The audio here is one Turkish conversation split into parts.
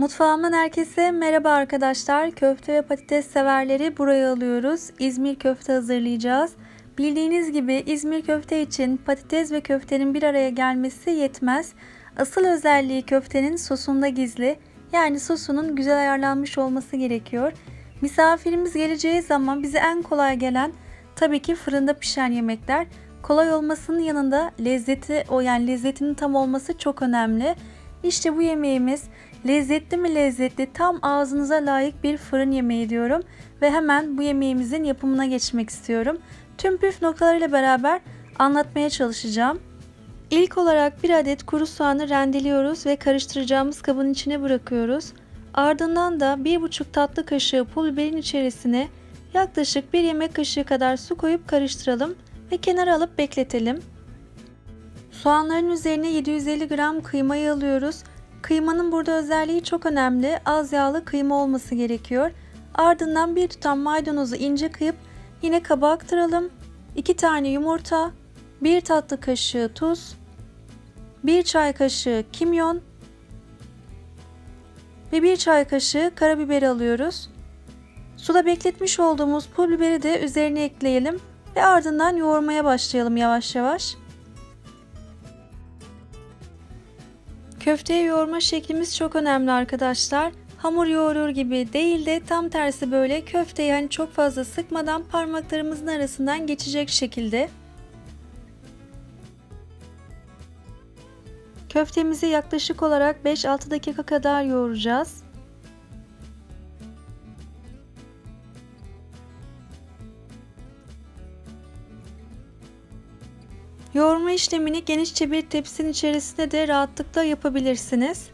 Mutfağımdan herkese merhaba arkadaşlar. Köfte ve patates severleri buraya alıyoruz. İzmir köfte hazırlayacağız. Bildiğiniz gibi İzmir köfte için patates ve köftenin bir araya gelmesi yetmez. Asıl özelliği köftenin sosunda gizli. Yani sosunun güzel ayarlanmış olması gerekiyor. Misafirimiz geleceği zaman bize en kolay gelen tabii ki fırında pişen yemekler. Kolay olmasının yanında lezzeti o yani lezzetinin tam olması çok önemli. İşte bu yemeğimiz lezzetli mi lezzetli tam ağzınıza layık bir fırın yemeği diyorum ve hemen bu yemeğimizin yapımına geçmek istiyorum. Tüm püf noktalarıyla beraber anlatmaya çalışacağım. İlk olarak bir adet kuru soğanı rendeliyoruz ve karıştıracağımız kabın içine bırakıyoruz. Ardından da 1,5 tatlı kaşığı pul biberin içerisine yaklaşık 1 yemek kaşığı kadar su koyup karıştıralım ve kenara alıp bekletelim. Soğanların üzerine 750 gram kıymayı alıyoruz. Kıymanın burada özelliği çok önemli. Az yağlı kıyma olması gerekiyor. Ardından bir tutam maydanozu ince kıyıp yine kaba aktaralım. 2 tane yumurta, 1 tatlı kaşığı tuz, 1 çay kaşığı kimyon ve 1 çay kaşığı karabiber alıyoruz. Suda bekletmiş olduğumuz pul biberi de üzerine ekleyelim ve ardından yoğurmaya başlayalım yavaş yavaş. Köfteye yoğurma şeklimiz çok önemli arkadaşlar. Hamur yoğurur gibi değil de tam tersi böyle köfteyi hani çok fazla sıkmadan parmaklarımızın arasından geçecek şekilde. Köftemizi yaklaşık olarak 5-6 dakika kadar yoğuracağız. Yoğurma işlemini genişçe bir tepsinin içerisinde de rahatlıkla yapabilirsiniz.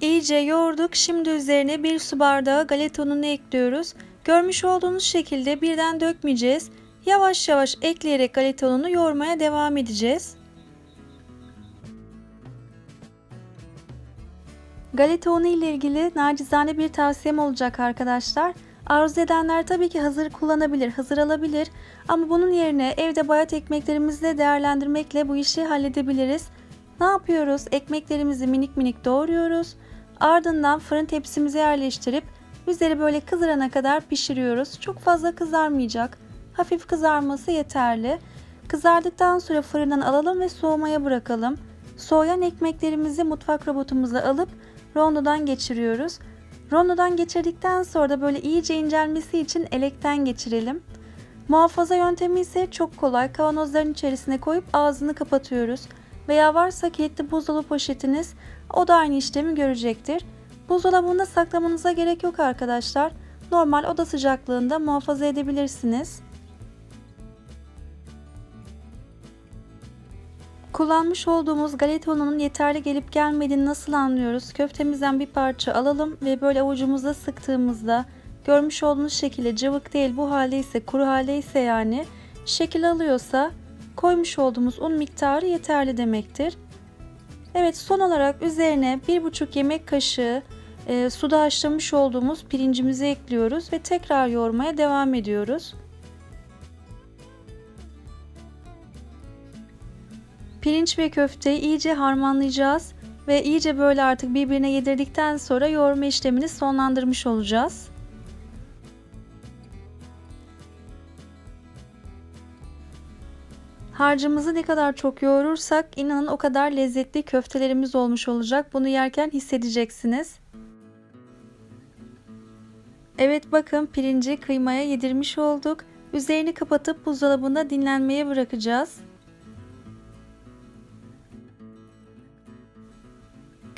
İyice yoğurduk. Şimdi üzerine bir su bardağı galeta ununu ekliyoruz. Görmüş olduğunuz şekilde birden dökmeyeceğiz. Yavaş yavaş ekleyerek galeta ununu yoğurmaya devam edeceğiz. Galeta unu ile ilgili nacizane bir tavsiyem olacak arkadaşlar. Arzu edenler tabii ki hazır kullanabilir, hazır alabilir. Ama bunun yerine evde bayat ekmeklerimizle değerlendirmekle bu işi halledebiliriz. Ne yapıyoruz? Ekmeklerimizi minik minik doğruyoruz. Ardından fırın tepsimize yerleştirip üzeri böyle kızarana kadar pişiriyoruz. Çok fazla kızarmayacak. Hafif kızarması yeterli. Kızardıktan sonra fırından alalım ve soğumaya bırakalım. Soğuyan ekmeklerimizi mutfak robotumuza alıp rondodan geçiriyoruz. Rondodan geçirdikten sonra da böyle iyice incelmesi için elekten geçirelim. Muhafaza yöntemi ise çok kolay. Kavanozların içerisine koyup ağzını kapatıyoruz. Veya varsa kilitli buzdolabı poşetiniz o da aynı işlemi görecektir. Buzdolabında saklamanıza gerek yok arkadaşlar. Normal oda sıcaklığında muhafaza edebilirsiniz. Kullanmış olduğumuz galeta ununun yeterli gelip gelmediğini nasıl anlıyoruz? Köftemizden bir parça alalım ve böyle avucumuzda sıktığımızda görmüş olduğunuz şekilde cıvık değil bu halde ise kuru halde ise yani şekil alıyorsa koymuş olduğumuz un miktarı yeterli demektir. Evet son olarak üzerine 1,5 yemek kaşığı e, suda haşlamış olduğumuz pirincimizi ekliyoruz ve tekrar yoğurmaya devam ediyoruz. Pirinç ve köfteyi iyice harmanlayacağız ve iyice böyle artık birbirine yedirdikten sonra yoğurma işlemini sonlandırmış olacağız. Harcımızı ne kadar çok yoğurursak inanın o kadar lezzetli köftelerimiz olmuş olacak. Bunu yerken hissedeceksiniz. Evet bakın pirinci kıymaya yedirmiş olduk. Üzerini kapatıp buzdolabında dinlenmeye bırakacağız.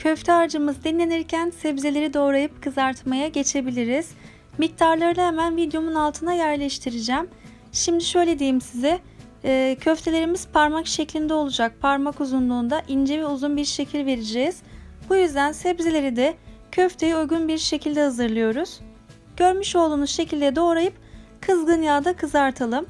Köfte harcımız dinlenirken sebzeleri doğrayıp kızartmaya geçebiliriz. Miktarlarını hemen videomun altına yerleştireceğim. Şimdi şöyle diyeyim size. E, köftelerimiz parmak şeklinde olacak. Parmak uzunluğunda ince ve uzun bir şekil vereceğiz. Bu yüzden sebzeleri de köfteye uygun bir şekilde hazırlıyoruz. Görmüş olduğunuz şekilde doğrayıp kızgın yağda kızartalım.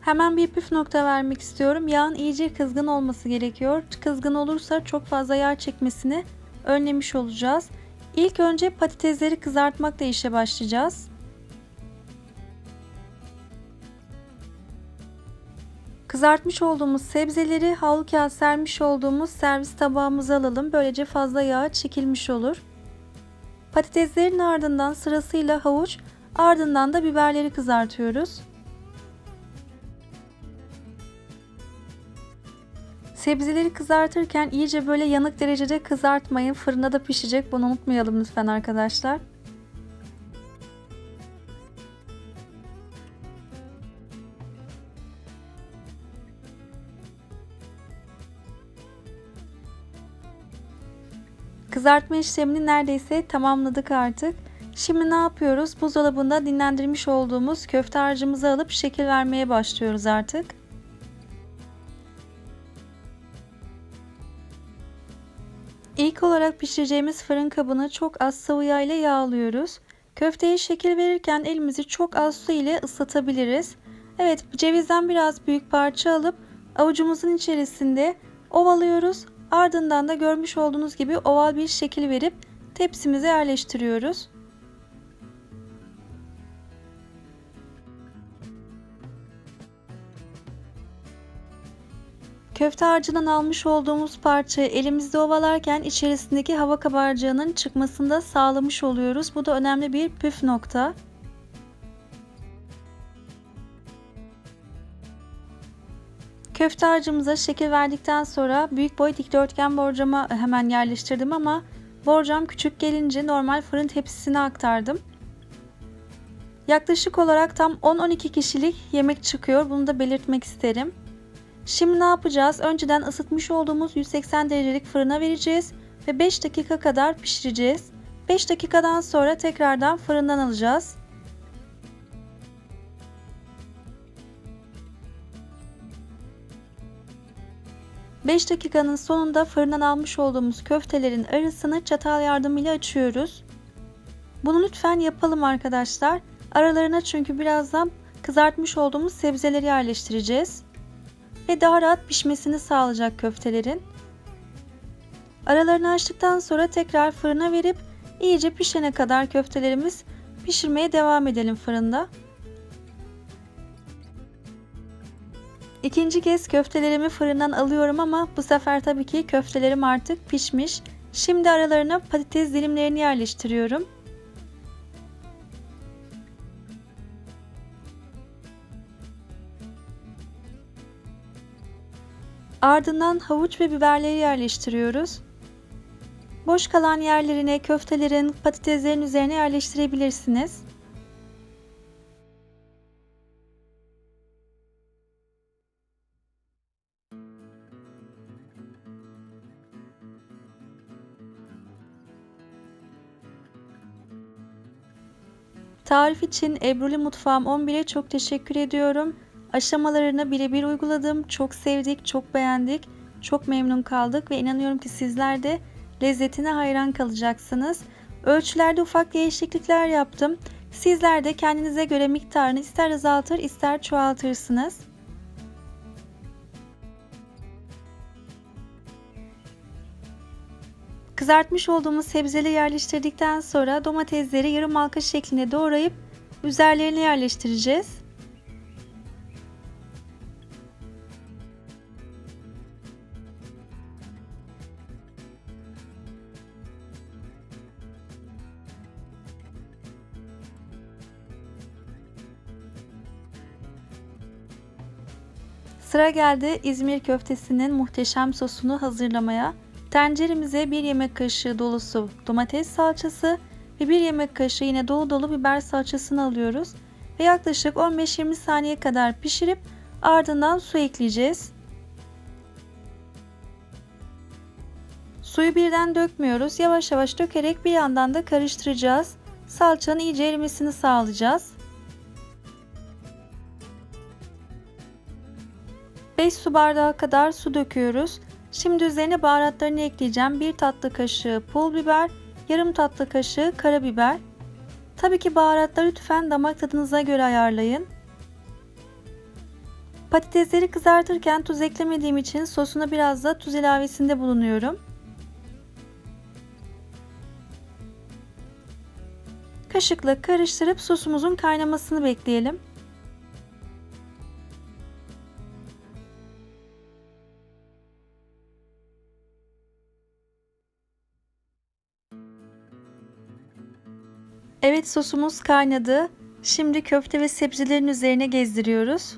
Hemen bir püf nokta vermek istiyorum. Yağın iyice kızgın olması gerekiyor. Kızgın olursa çok fazla yağ çekmesini önlemiş olacağız. İlk önce patatesleri kızartmakla işe başlayacağız. Kızartmış olduğumuz sebzeleri havlu kağıt sermiş olduğumuz servis tabağımıza alalım. Böylece fazla yağ çekilmiş olur. Patateslerin ardından sırasıyla havuç, ardından da biberleri kızartıyoruz. Sebzeleri kızartırken iyice böyle yanık derecede kızartmayın. Fırında da pişecek. Bunu unutmayalım lütfen arkadaşlar. Kızartma işlemini neredeyse tamamladık artık. Şimdi ne yapıyoruz? Buzdolabında dinlendirmiş olduğumuz köfte harcımızı alıp şekil vermeye başlıyoruz artık. Olarak pişireceğimiz fırın kabını çok az sıvı yağ ile yağlıyoruz. Köfteye şekil verirken elimizi çok az su ile ıslatabiliriz. Evet cevizden biraz büyük parça alıp avucumuzun içerisinde ovalıyoruz. Ardından da görmüş olduğunuz gibi oval bir şekil verip tepsimize yerleştiriyoruz. Köfte harcından almış olduğumuz parçayı elimizde ovalarken içerisindeki hava kabarcığının çıkmasını da sağlamış oluyoruz. Bu da önemli bir püf nokta. Köfte harcımıza şekil verdikten sonra büyük boy dikdörtgen borcama hemen yerleştirdim ama borcam küçük gelince normal fırın tepsisine aktardım. Yaklaşık olarak tam 10-12 kişilik yemek çıkıyor. Bunu da belirtmek isterim. Şimdi ne yapacağız? Önceden ısıtmış olduğumuz 180 derecelik fırına vereceğiz ve 5 dakika kadar pişireceğiz. 5 dakikadan sonra tekrardan fırından alacağız. Beş dakikanın sonunda fırından almış olduğumuz köftelerin arasını çatal yardımıyla açıyoruz. Bunu lütfen yapalım arkadaşlar. Aralarına çünkü birazdan kızartmış olduğumuz sebzeleri yerleştireceğiz ve daha rahat pişmesini sağlayacak köftelerin. Aralarını açtıktan sonra tekrar fırına verip iyice pişene kadar köftelerimiz pişirmeye devam edelim fırında. İkinci kez köftelerimi fırından alıyorum ama bu sefer tabii ki köftelerim artık pişmiş. Şimdi aralarına patates dilimlerini yerleştiriyorum. Ardından havuç ve biberleri yerleştiriyoruz. Boş kalan yerlerine köftelerin, patateslerin üzerine yerleştirebilirsiniz. Tarif için Ebruli Mutfağım 11'e çok teşekkür ediyorum. Aşamalarını birebir uyguladım. Çok sevdik, çok beğendik. Çok memnun kaldık ve inanıyorum ki sizler de lezzetine hayran kalacaksınız. Ölçülerde ufak değişiklikler yaptım. Sizler de kendinize göre miktarını ister azaltır ister çoğaltırsınız. Kızartmış olduğumuz sebzeleri yerleştirdikten sonra domatesleri yarım halka şeklinde doğrayıp üzerlerine yerleştireceğiz. Sıra geldi İzmir köftesinin muhteşem sosunu hazırlamaya. Tenceremize 1 yemek kaşığı dolusu domates salçası ve 1 yemek kaşığı yine dolu dolu biber salçasını alıyoruz. Ve yaklaşık 15-20 saniye kadar pişirip ardından su ekleyeceğiz. Suyu birden dökmüyoruz. Yavaş yavaş dökerek bir yandan da karıştıracağız. Salçanın iyice erimesini sağlayacağız. 5 su bardağı kadar su döküyoruz. Şimdi üzerine baharatlarını ekleyeceğim. 1 tatlı kaşığı pul biber, yarım tatlı kaşığı karabiber. Tabii ki baharatları lütfen damak tadınıza göre ayarlayın. Patatesleri kızartırken tuz eklemediğim için sosuna biraz da tuz ilavesinde bulunuyorum. Kaşıkla karıştırıp sosumuzun kaynamasını bekleyelim. Evet sosumuz kaynadı. Şimdi köfte ve sebzelerin üzerine gezdiriyoruz.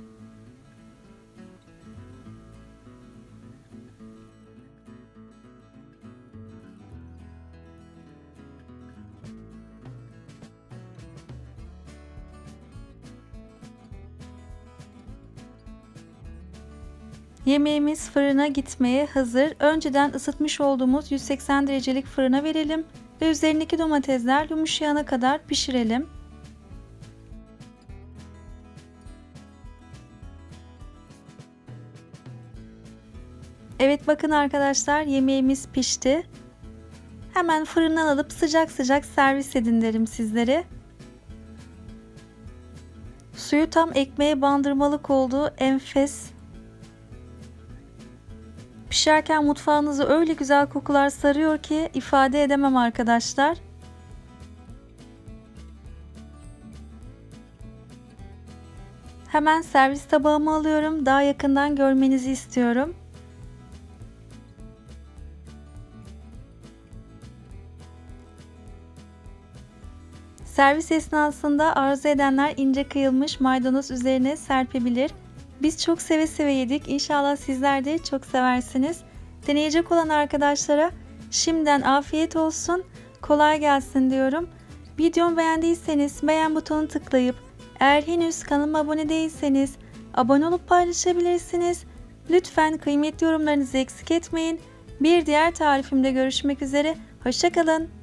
Yemeğimiz fırına gitmeye hazır. Önceden ısıtmış olduğumuz 180 derecelik fırına verelim ve üzerindeki domatesler yumuşayana kadar pişirelim. Evet bakın arkadaşlar yemeğimiz pişti. Hemen fırından alıp sıcak sıcak servis edin derim sizlere. Suyu tam ekmeğe bandırmalık olduğu enfes. Pişerken mutfağınızı öyle güzel kokular sarıyor ki ifade edemem arkadaşlar. Hemen servis tabağıma alıyorum. Daha yakından görmenizi istiyorum. Servis esnasında arzu edenler ince kıyılmış maydanoz üzerine serpebilir. Biz çok seve seve yedik. İnşallah sizler de çok seversiniz. Deneyecek olan arkadaşlara şimdiden afiyet olsun, kolay gelsin diyorum. Videomu beğendiyseniz beğen butonu tıklayıp eğer henüz kanalıma abone değilseniz abone olup paylaşabilirsiniz. Lütfen kıymetli yorumlarınızı eksik etmeyin. Bir diğer tarifimde görüşmek üzere. Hoşçakalın.